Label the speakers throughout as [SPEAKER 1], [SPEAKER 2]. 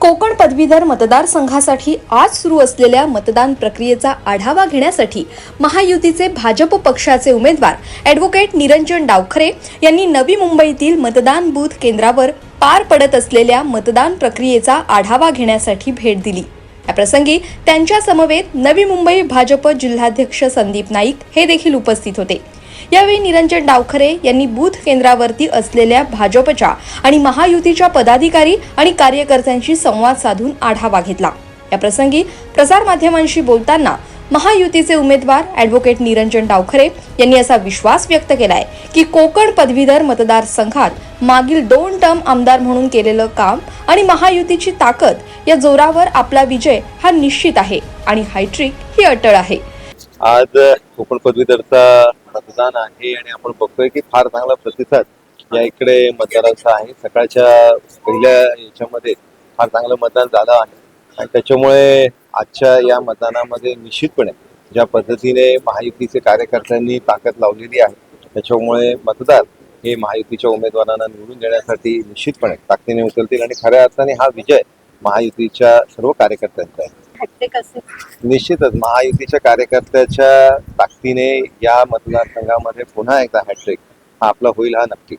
[SPEAKER 1] कोकण पदवीधर मतदारसंघासाठी आज सुरू असलेल्या मतदान प्रक्रियेचा आढावा घेण्यासाठी महायुतीचे भाजप पक्षाचे उमेदवार ॲडव्होकेट निरंजन डावखरे यांनी नवी मुंबईतील मतदान बूथ केंद्रावर पार पडत असलेल्या मतदान प्रक्रियेचा आढावा घेण्यासाठी भेट दिली. या प्रसंगी त्यांच्या समवेत नवी मुंबई भाजप जिल्हाध्यक्ष संदीप नाईक हे देखील उपस्थित होते. यावेळी निरंजन डावखरे यांनी बूथ केंद्रावरती असलेल्या भाजपच्या आणि महायुतीच्या पदाधिकारी आणि कार्यकर्त्यांशी संवाद साधून आढावा घेतला. या प्रसंगी प्रसारमाध्यमांशी बोलताना महायुतीचे उमेदवार ॲडव्होकेट निरंजन डावखरे यांनी असा विश्वास व्यक्त केलाय की कोकण पदवीधर मतदारसंघात मागील दोन टर्म आमदार म्हणून केलेलं काम आणि महायुतीची ताकद या जोरावर आपला विजय हा निश्चित आहे आणि हायट्रिक ही अटळ आहे.
[SPEAKER 2] आज कोकण पदवीधरचा मतदान आहे आणि आपण बघतोय की फार चांगला प्रतिसाद या इकडे मतदारांचा आहे. सकाळच्या पहिल्या याच्यामध्ये फार चांगलं मतदान झालं आहे. आणि त्याच्यामुळे आजच्या या मतदानामध्ये निश्चितपणे ज्या पद्धतीने महायुतीचे कार्यकर्त्यांनी ताकद लावलेली आहे त्याच्यामुळे मतदार हे महायुतीच्या उमेदवारांना निवडून देण्यासाठी निश्चितपणे ताकदीने उचलतील आणि खऱ्या अर्थाने हा विजय महायुतीच्या सर्व कार्यकर्त्यांचा आहे. निश्चितच. महायुतीच्या कार्यकर्त्याच्या ताकदीने या मतदारसंघामध्ये पुन्हा एकदा हॅट्रिक हा आपला होईल हा नक्की.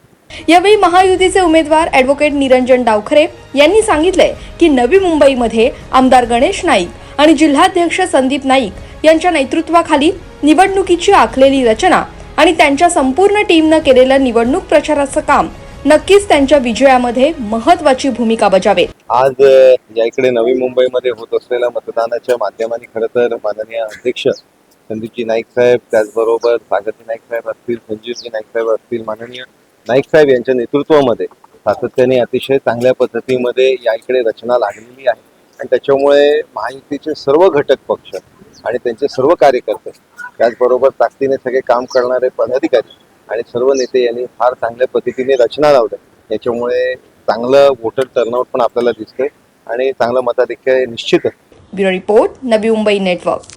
[SPEAKER 1] यावेळी महायुतीचे उमेदवार ॲडव्होकेट निरंजन डावखरे यांनी सांगितलंय की नवी मुंबईमध्ये आमदार गणेश नाईक आणि जिल्हाध्यक्ष संदीप नाईक यांच्या नेतृत्वाखाली निवडणुकीची आखलेली रचना आणि त्यांच्या संपूर्ण टीमनं केलेलं निवडणूक प्रचाराचं काम नक्कीच त्यांच्या विजयामध्ये महत्वाची भूमिका बजावेल.
[SPEAKER 2] आज या इकडे नवी मुंबईमध्ये होत असलेल्या मतदानाच्या माध्यमाने खरं तर माननीय अध्यक्ष संदीपजी नाईक साहेब त्याचबरोबर सागरजी नाईक साहेब असतील संजीवजी नाईक साहेब असतील माननीय नाईक साहेब यांच्या नेतृत्वामध्ये सातत्याने अतिशय चांगल्या पद्धतीमध्ये या इकडे रचना लागलेली आहे. आणि त्याच्यामुळे महायुतीचे सर्व घटक पक्ष आणि त्यांचे सर्व कार्यकर्ते त्याचबरोबर ताकदीने सगळे काम करणारे पदाधिकारी आणि सर्व नेते यांनी फार चांगल्या पद्धतीने रचना लावल्या. याच्यामुळे चांगलं वोटर टर्नआउट पण आपल्याला दिसतंय आणि चांगलं मताधिक्य निश्चितच.
[SPEAKER 1] Bureau report Navi Mumbai network.